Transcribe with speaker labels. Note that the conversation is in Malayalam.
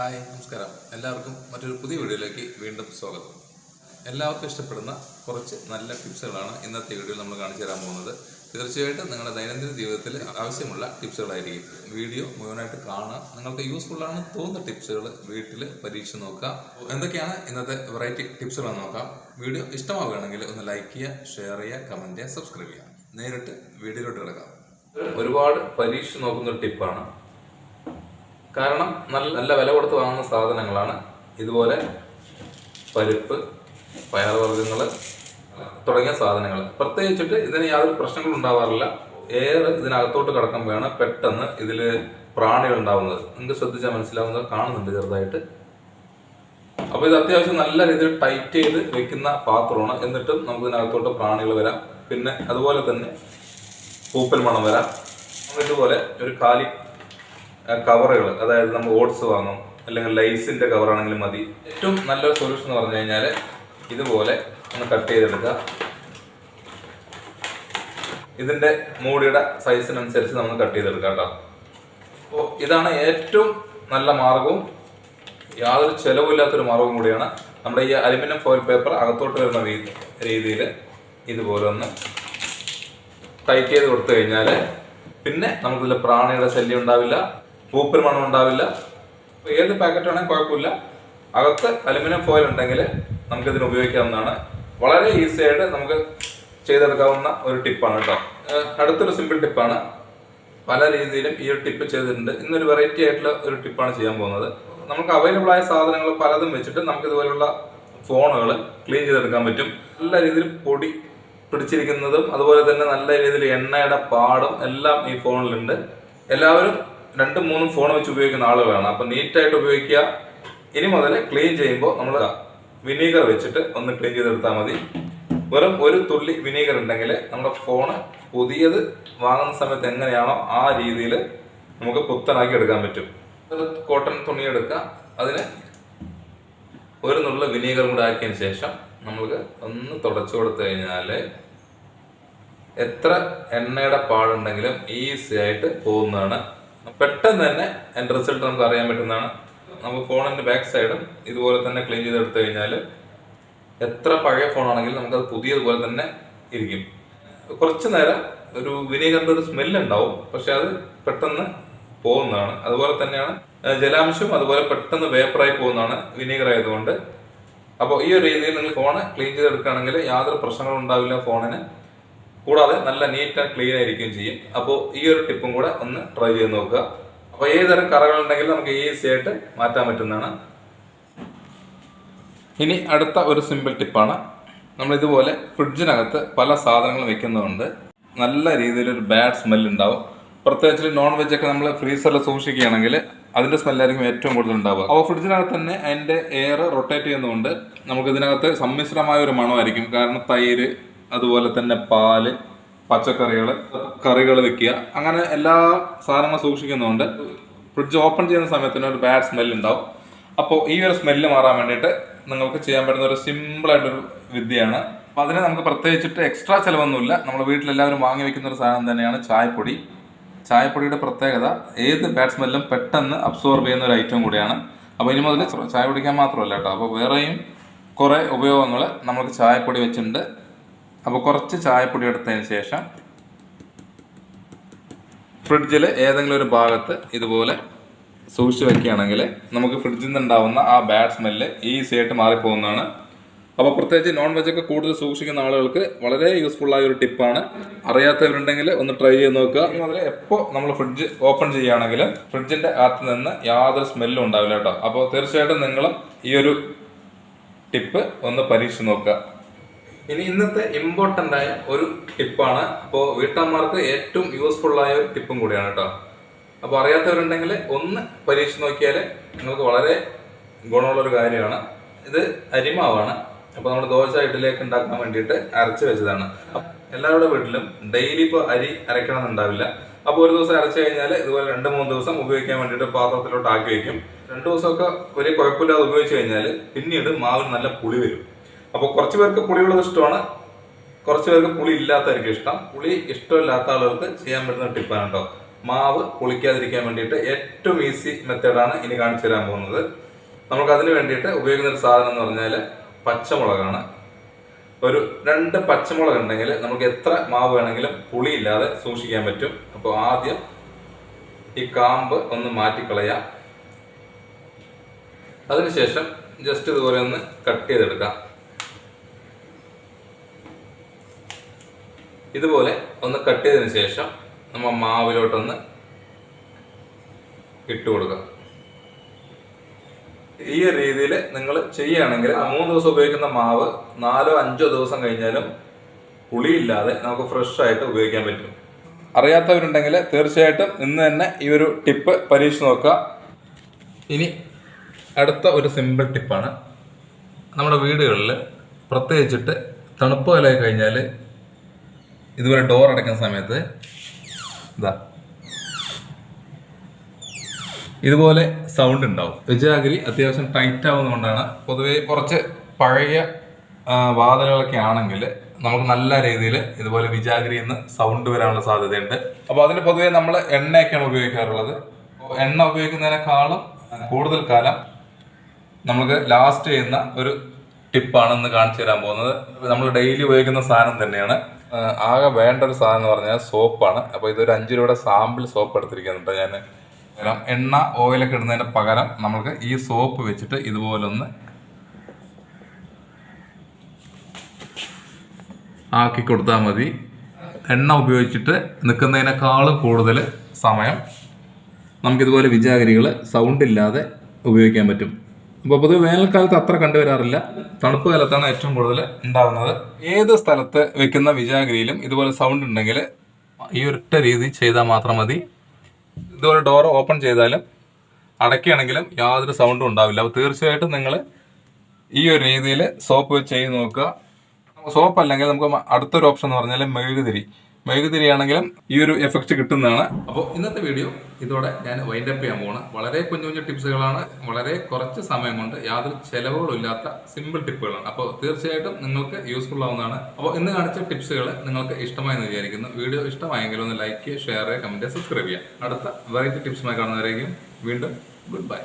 Speaker 1: ഹായ് നമസ്കാരം. എല്ലാവർക്കും മറ്റൊരു പുതിയ വീഡിയോയിലേക്ക് വീണ്ടും സ്വാഗതം. എല്ലാവർക്കും ഇഷ്ടപ്പെടുന്ന കുറച്ച് നല്ല ടിപ്സുകളാണ് ഇന്നത്തെ വീഡിയോയിൽ നമ്മൾ കാണിച്ചു തരാൻ പോകുന്നത്. തീർച്ചയായിട്ടും നിങ്ങളുടെ ദൈനംദിന ജീവിതത്തിൽ ആവശ്യമുള്ള ടിപ്സുകളായിരിക്കും. വീഡിയോ മുഴുവനായിട്ട് കാണുക. നിങ്ങൾക്ക് യൂസ്ഫുൾ ആണ് തോന്നുന്ന ടിപ്സുകൾ വീട്ടിൽ പരീക്ഷ നോക്കുക. എന്തൊക്കെയാണ് ഇന്നത്തെ വെറൈറ്റി ടിപ്സുകൾ നോക്കാം. വീഡിയോ ഇഷ്ടമാവുകയാണെങ്കിൽ ഒന്ന് ലൈക്ക് ചെയ്യുക ഷെയർ ചെയ്യുക കമന്റ് ചെയ്യുക സബ്സ്ക്രൈബ് ചെയ്യുക. നേരിട്ട് വീഡിയോയിലോട്ട് കിടക്കാം. ഒരുപാട് പരീക്ഷ നോക്കുന്ന ടിപ്പാണ് കാരണം നല്ല നല്ല വില കൊടുത്ത് വാങ്ങുന്ന സാധനങ്ങളാണ്. ഇതുപോലെ പരിപ്പ് പയർവർഗങ്ങൾ തുടങ്ങിയ സാധനങ്ങൾ പ്രത്യേകിച്ചിട്ട് ഇതിന് യാതൊരു പ്രശ്നങ്ങളും ഉണ്ടാവാറില്ല. എയർ ഇതിനകത്തോട്ട് കിടക്കുമ്പോഴാണ് പെട്ടെന്ന് ഇതിൽ പ്രാണികൾ ഉണ്ടാവുന്നത്. നിങ്ങൾക്ക് ശ്രദ്ധിച്ചാൽ മനസ്സിലാവുന്നത് കാണുന്നുണ്ട് ചെറുതായിട്ട്. അപ്പോൾ ഇത് അത്യാവശ്യം നല്ല രീതിയിൽ ടൈറ്റ് ചെയ്ത് വെക്കുന്ന പാത്രമാണ്. എന്നിട്ടും നമുക്ക് ഇതിനകത്തോട്ട് പ്രാണികൾ വരാം. പിന്നെ അതുപോലെ തന്നെ പൂപ്പൽ മണം വരാം. ഇതുപോലെ ഒരു കാലി കവറുകൾ അതായത് നമ്മൾ ഓട്സ് വാങ്ങും അല്ലെങ്കിൽ ലൈസിന്റെ കവറാണെങ്കിലും മതി. ഏറ്റവും നല്ലൊരു സൊല്യൂഷൻ എന്ന് പറഞ്ഞു കഴിഞ്ഞാൽ ഇതുപോലെ ഒന്ന് കട്ട് ചെയ്തെടുക്കുക. ഇതിന്റെ മൂടിയുടെ സൈസിനനുസരിച്ച് നമ്മൾ കട്ട്. ചെയ്തെടുക്കാം അപ്പോൾ ഇതാണ് ഏറ്റവും നല്ല മാർഗവും യാതൊരു ചിലവില്ലാത്തൊരു മാർഗവും കൂടിയാണ് നമ്മുടെ ഈ അലുമിനിയം ഫോയിൽ പേപ്പർ അകത്തോട്ട് വരുന്ന രീതിയിൽ ഇതുപോലെ ഒന്ന് ടൈറ്റ് ചെയ്ത് കൊടുത്തു കഴിഞ്ഞാൽ പിന്നെ നമുക്കിതിൽ പ്രാണിയുടെ ശല്യം ഉണ്ടാവില്ല. പൂപ്പൽ മണം ഉണ്ടാവില്ല. ഏത് പാക്കറ്റ് ആണെങ്കിൽ കുഴപ്പമില്ല. അകത്ത് അലുമിനിയം ഫോയിൽ ഉണ്ടെങ്കിൽ നമുക്കിതിന് ഉപയോഗിക്കാവുന്നതാണ്. വളരെ ഈസി ആയിട്ട് നമുക്ക് ചെയ്തെടുക്കാവുന്ന ഒരു ടിപ്പാണ് കേട്ടോ അടുത്തൊരു സിമ്പിൾ ടിപ്പാണ് പല രീതിയിലും ഈ ഒരു ടിപ്പ് ചെയ്തിട്ടുണ്ട്. ഇന്നൊരു വെറൈറ്റി ആയിട്ടുള്ള ഒരു ടിപ്പാണ് ചെയ്യാൻ പോകുന്നത്. നമുക്ക് അവൈലബിൾ ആയ സാധനങ്ങൾ പലതും വെച്ചിട്ട് നമുക്ക് ഇതുപോലുള്ള ഫോണുകൾ ക്ലീൻ ചെയ്തെടുക്കാൻ പറ്റും. നല്ല രീതിയിൽ പൊടി പിടിച്ചിരിക്കുന്നതും അതുപോലെ തന്നെ നല്ല രീതിയിൽ എണ്ണയുടെ പാടും എല്ലാം ഈ ഫോണിലുണ്ട്. എല്ലാവരും രണ്ടും മൂന്നും ഫോൺ വെച്ച് ഉപയോഗിക്കുന്ന ആളുകളാണ്. അപ്പൊ നീറ്റായിട്ട് ഉപയോഗിക്കുക. ഇനി മുതൽ ക്ലീൻ ചെയ്യുമ്പോൾ നമ്മൾ വിനീഗർ വെച്ചിട്ട് ഒന്ന് ക്ലീൻ ചെയ്തെടുത്താൽ മതി. വെറും ഒരു തുള്ളി വിനീഗർ ഉണ്ടെങ്കിൽ നമ്മുടെ ഫോണ് പുതിയത് വാങ്ങുന്ന സമയത്ത് എങ്ങനെയാണോ ആ രീതിയിൽ നമുക്ക് പുത്തനാക്കി എടുക്കാൻ പറ്റും. കോട്ടൺ തുണി എടുക്കുക. അതിന് ഒരു നുള്ള വിനീഗർ കൂടെ ആക്കിയതിന് ശേഷം നമുക്ക് ഒന്ന് തുടച്ചു കൊടുത്തു കഴിഞ്ഞാൽ എത്ര എണ്ണയുടെ പാടുണ്ടെങ്കിലും ഈസി ആയിട്ട് പോകുന്നതാണ് പെട്ടെന്ന് തന്നെ എന്റെ റിസൾട്ട് നമുക്ക് അറിയാൻ പറ്റുന്നതാണ്. നമുക്ക് ഫോണിന്റെ ബാക്ക് സൈഡും ഇതുപോലെ തന്നെ ക്ലീൻ ചെയ്തെടുത്തു കഴിഞ്ഞാൽ എത്ര പഴയ ഫോണാണെങ്കിലും നമുക്കത് പുതിയതുപോലെ തന്നെ ഇരിക്കും. കുറച്ച് നേരം ഒരു വിനീകരണ ഒരു സ്മെല്ല് ഉണ്ടാവും. പക്ഷെ അത് പെട്ടെന്ന് പോകുന്നതാണ്. അതുപോലെ തന്നെയാണ് ജലാംശം അതുപോലെ പെട്ടെന്ന് വേപ്പറായി പോകുന്നതാണ് വിനീഗർ ആയതുകൊണ്ട് അപ്പോൾ ഈ ഒരു രീതിയിൽ നിങ്ങൾ ഫോണ് ക്ലീൻ ചെയ്തെടുക്കുകയാണെങ്കിൽ യാതൊരു പ്രശ്നങ്ങളും ഉണ്ടാവില്ല ഫോണിന് കൂടാതെ നല്ല നീറ്റ് ആൻഡ് ക്ലീൻ ആയിരിക്കുകയും ചെയ്യും. അപ്പോൾ ഈ ഒരു ടിപ്പും കൂടെ ഒന്ന് ട്രൈ ചെയ്ത് നോക്കുക. അപ്പോൾ ഏതുതരം കറകളുണ്ടെങ്കിലും നമുക്ക് ഈസി ആയിട്ട് മാറ്റാൻ പറ്റുന്നതാണ്. ഇനി അടുത്ത ഒരു സിമ്പിൾ ടിപ്പാണ് നമ്മൾ ഇതുപോലെ ഫ്രിഡ്ജിനകത്ത് പല സാധനങ്ങളും വെക്കുന്നതുകൊണ്ട് നല്ല രീതിയിൽ ഒരു ബാഡ് സ്മെൽ ഉണ്ടാവും. പ്രത്യേകിച്ച് നോൺ വെജ് ഒക്കെ നമ്മൾ ഫ്രീസറിൽ സൂക്ഷിക്കുകയാണെങ്കിൽ അതിന്റെ സ്മെല്ലായിരിക്കും ഏറ്റവും കൂടുതൽ ഉണ്ടാവുക. അപ്പോൾ ഫ്രിഡ്ജിനകത്ത് തന്നെ അതിന്റെ എയർ റൊട്ടേറ്റ് ചെയ്യുന്നതുകൊണ്ട് നമുക്ക് ഇതിനകത്ത് സമ്മിശ്രമായ ഒരു മണമായിരിക്കും. കാരണം തൈര് അതുപോലെ തന്നെ പാൽ പച്ചക്കറികൾ കറികൾ വെക്കുക. അങ്ങനെ എല്ലാ സാധനങ്ങളും സൂക്ഷിക്കുന്നതുകൊണ്ട് ഫ്രിഡ്ജ് ഓപ്പൺ ചെയ്യുന്ന സമയത്തിന് ഒരു ബാഡ് സ്മെൽ ഉണ്ടാവും. അപ്പോൾ ഈ ഒരു സ്മെല്ല് മാറാൻ വേണ്ടിയിട്ട് നിങ്ങൾക്ക് ചെയ്യാൻ പറ്റുന്ന ഒരു സിമ്പിളായിട്ടൊരു വിദ്യയാണ്. അപ്പോൾ അതിന് നമുക്ക് പ്രത്യേകിച്ചിട്ട് എക്സ്ട്രാ ചിലവൊന്നുമില്ല. നമ്മൾ വീട്ടിലെല്ലാവരും വാങ്ങി വെക്കുന്ന ഒരു സാധനം തന്നെയാണ് ചായപ്പൊടി. ചായപ്പൊടിയുടെ പ്രത്യേകത ഏത് ബാഡ് സ്മെല്ലും പെട്ടെന്ന് അബ്സോർബ് ചെയ്യുന്ന ഒരു ഐറ്റം കൂടിയാണ്. അപ്പോൾ ഇനി മുതൽ ചായ കുടിക്കാൻ മാത്രമല്ല കേട്ടോ. അപ്പോൾ വേറെയും കുറേ ഉപയോഗങ്ങൾ നമുക്ക് ചായപ്പൊടി വെച്ചിട്ടുണ്ട്. അപ്പോൾ കുറച്ച് ചായപ്പൊടി എടുത്തതിന് ശേഷം ഫ്രിഡ്ജിൽ ഏതെങ്കിലും ഒരു ഭാഗത്ത് ഇതുപോലെ സൂക്ഷിച്ച് വെക്കുകയാണെങ്കിൽ നമുക്ക് ഫ്രിഡ്ജിൽ നിന്നുണ്ടാവുന്ന ആ ബാഡ് സ്മെല്ല് ഈസി ആയിട്ട് മാറിപ്പോകുന്നതാണ്. അപ്പോൾ പ്രത്യേകിച്ച് നോൺ വെജ് ഒക്കെ കൂടുതൽ സൂക്ഷിക്കുന്ന ആളുകൾക്ക് വളരെ യൂസ്ഫുൾ ആയ ഒരു ടിപ്പാണ്. അറിയാത്തവരുണ്ടെങ്കിൽ ഒന്ന് ട്രൈ ചെയ്ത് നോക്കുക. അതിൽ എപ്പോൾ നമ്മൾ ഫ്രിഡ്ജ് ഓപ്പൺ ചെയ്യുകയാണെങ്കിൽ ഫ്രിഡ്ജിന്റെ അകത്ത് നിന്ന് യാതൊരു സ്മെല്ലും ഉണ്ടാവില്ല കേട്ടോ. അപ്പോൾ തീർച്ചയായിട്ടും നിങ്ങളും ഈ ഒരു ടിപ്പ് ഒന്ന് പരീക്ഷിച്ച് നോക്കുക. ഇനി ഇന്നത്തെ ഇമ്പോർട്ടന്റ് ആയ ഒരു ടിപ്പാണ്. അപ്പോൾ വീട്ടമ്മമാർക്ക് ഏറ്റവും യൂസ്ഫുൾ ആയ ഒരു ടിപ്പും കൂടിയാണ് കേട്ടോ അപ്പോൾ അറിയാത്തവരുണ്ടെങ്കിൽ ഒന്ന് പരീക്ഷിച്ച് നോക്കിയാൽ നിങ്ങൾക്ക് വളരെ ഗുണമുള്ള ഒരു കാര്യമാണ്. ഇത് അരിമാവാണ്. അപ്പോൾ നമ്മൾ ദോശ ഇഡ്ഡലിയൊക്കെ ഉണ്ടാക്കാൻ വേണ്ടിയിട്ട് അരച്ച് വെച്ചതാണ്. എല്ലാവരുടെ വീട്ടിലും ഡെയിലി ഇപ്പോൾ അരി അരയ്ക്കണമെന്നുണ്ടാവില്ല അപ്പോൾ ഒരു ദിവസം അരച്ചു കഴിഞ്ഞാൽ ഇതുപോലെ രണ്ട് മൂന്ന് ദിവസം ഉപയോഗിക്കാൻ വേണ്ടിയിട്ട് പാത്രത്തിലോട്ട് ആക്കി വയ്ക്കും രണ്ട് ദിവസമൊക്കെ വലിയ കുഴപ്പമില്ലാതെ ഉപയോഗിച്ച് കഴിഞ്ഞാൽ പിന്നീട് മാവിന് നല്ല പുളി വരും. അപ്പോൾ കുറച്ച് പേർക്ക് പുളിയുള്ളത് ഇഷ്ടമാണ്. കുറച്ച് പേർക്ക് പുളി ഇല്ലാത്തവർക്ക് ഇഷ്ടം. പുളി ഇഷ്ടമില്ലാത്ത ആളുകൾക്ക് ചെയ്യാൻ പറ്റുന്ന ടിപ്പാണ് കേട്ടോ മാവ് പുളിക്കാതിരിക്കാൻ വേണ്ടിയിട്ട് ഏറ്റവും ഈസി മെത്തേഡാണ് ഇനി കാണിച്ചു തരാൻ പോകുന്നത്. നമുക്ക് അതിന് വേണ്ടിയിട്ട് ഉപയോഗിക്കുന്ന ഒരു സാധനം എന്ന് പറഞ്ഞാൽ പച്ചമുളകാണ്. ഒരു രണ്ട് പച്ചമുളക് ഉണ്ടെങ്കിൽ നമുക്ക് എത്ര മാവ് വേണമെങ്കിലും പുളിയില്ലാതെ സൂക്ഷിക്കാൻ പറ്റും. അപ്പോൾ ആദ്യം ഈ കാമ്പ് ഒന്ന് മാറ്റിക്കളയാം. അതിനുശേഷം ജസ്റ്റ് ഇതുപോലെ ഒന്ന് കട്ട് ചെയ്തെടുക്കാം. ഇതുപോലെ ഒന്ന് കട്ട് ചെയ്തതിന് ശേഷം നമ്മൾ മാവിലോട്ടൊന്ന് ഇട്ട് കൊടുക്കുക ഈ രീതിയിൽ നിങ്ങൾ ചെയ്യുകയാണെങ്കിൽ മൂന്ന് ദിവസം ഉപയോഗിക്കുന്ന മാവ് നാലോ അഞ്ചോ ദിവസം കഴിഞ്ഞാലും പുളിയില്ലാതെ നമുക്ക് ഫ്രഷ് ആയിട്ട് ഉപയോഗിക്കാൻ പറ്റും. അറിയാത്തവരുണ്ടെങ്കിൽ തീർച്ചയായിട്ടും ഇന്ന് തന്നെ ഈ ഒരു ടിപ്പ് പരീക്ഷിച്ച് നോക്കുക. ഇനി അടുത്ത ഒരു സിമ്പിൾ ടിപ്പാണ് നമ്മുടെ വീടുകളിൽ പ്രത്യേകിച്ചിട്ട് തണുപ്പ് കാലമായി കഴിഞ്ഞാൽ ഇതുപോലെ ഡോർ അടയ്ക്കുന്ന സമയത്ത് ഇതാ ഇതുപോലെ സൗണ്ട് ഉണ്ടാവും. വിജാഗിരി അത്യാവശ്യം ടൈറ്റ് ആവുന്നതുകൊണ്ടാണ് പൊതുവേ കുറച്ച് പഴയ വാതിലുകളൊക്കെ ആണെങ്കിൽ നമുക്ക് നല്ല രീതിയിൽ ഇതുപോലെ വിജാഗിരി എന്ന് സൗണ്ട് വരാനുള്ള സാധ്യതയുണ്ട്. അപ്പോൾ അതിന് പൊതുവേ നമ്മൾ എണ്ണയൊക്കെയാണ് ഉപയോഗിക്കാറുള്ളത്. എണ്ണ ഉപയോഗിക്കുന്നതിനേക്കാളും കൂടുതൽ കാലം നമുക്ക് ലാസ്റ്റ് ചെയ്യുന്ന ഒരു ടിപ്പാണ് ഇന്ന് കാണിച്ചു തരാൻ പോകുന്നത്. നമ്മൾ ഡെയിലി ഉപയോഗിക്കുന്ന സാധനം തന്നെയാണ്. ആകെ വേണ്ട ഒരു സാധനം എന്ന് പറഞ്ഞാൽ സോപ്പാണ്. അപ്പോൾ ഇതൊരു അഞ്ച് രൂപയുടെ സാമ്പിൾ സോപ്പ് എടുത്തിരിക്കുന്നുണ്ട് ഞാൻ എണ്ണ ഓയിലൊക്കെ ഇടുന്നതിന് പകരം നമുക്ക് ഈ സോപ്പ് വെച്ചിട്ട് ഇതുപോലൊന്ന് ആക്കി കൊടുത്താൽ മതി. എണ്ണ ഉപയോഗിച്ചിട്ട് നിൽക്കുന്നതിനേക്കാൾ കൂടുതൽ സമയം നമുക്കിതുപോലെ വിചാഗിരികൾ സൗണ്ട് ഇല്ലാതെ ഉപയോഗിക്കാൻ പറ്റും. അപ്പോൾ പൊതുവെ വേനൽക്കാലത്ത് അത്ര കണ്ടുവരാറില്ല. തണുപ്പ് കാലത്താണ് ഏറ്റവും കൂടുതൽ ഉണ്ടാകുന്നത് ഏത് സ്ഥലത്ത് വെക്കുന്ന വിജാഗിരിയിലും ഇതുപോലെ സൗണ്ട് ഉണ്ടെങ്കിൽ ഈ ഒരൊറ്റ രീതി ചെയ്താൽ മാത്രം മതി. ഇതുപോലെ ഡോർ ഓപ്പൺ ചെയ്താലും അടയ്ക്കുകയാണെങ്കിലും യാതൊരു സൗണ്ടും ഉണ്ടാവില്ല. അപ്പോൾ തീർച്ചയായിട്ടും നിങ്ങൾ ഈ ഒരു രീതിയിൽ സോപ്പ് ചെയ്ത് നോക്കുക. സോപ്പ് അല്ലെങ്കിൽ നമുക്ക് അടുത്തൊരു ഓപ്ഷൻ എന്ന് പറഞ്ഞാൽ മെഴുകുതിരി. മെഴുകുതിരി ആണെങ്കിലും ഈ ഒരു എഫക്റ്റ് കിട്ടുന്നതാണ്. അപ്പോൾ ഇന്നത്തെ വീഡിയോ ഇതോടെ ഞാൻ വൈൻഡ് അപ്പ് ചെയ്യാൻ പോകുന്നത് വളരെ കുഞ്ഞു കുഞ്ഞു ടിപ്സുകളാണ് വളരെ കുറച്ച് സമയം കൊണ്ട് യാതൊരു ചെലവുകളും ഇല്ലാത്ത സിമ്പിൾ ടിപ്പുകളാണ് അപ്പോൾ തീർച്ചയായിട്ടും നിങ്ങൾക്ക് യൂസ്ഫുൾ ആവുന്നതാണ്. അപ്പോൾ ഇന്ന് കാണിച്ച ടിപ്സുകൾ നിങ്ങൾക്ക് ഇഷ്ടമായെന്ന് വിചാരിക്കുന്നു. വീഡിയോ ഇഷ്ടമായെങ്കിൽ ഒന്ന് ലൈക്ക് ചെയ്യുക ഷെയർ ചെയ്യുക കമന്റ് സബ്സ്ക്രൈബ് ചെയ്യുക. അടുത്ത വെറൈറ്റി ടിപ്സുമായി കാണുന്നവരേക്കും വീണ്ടും ഗുഡ് ബൈ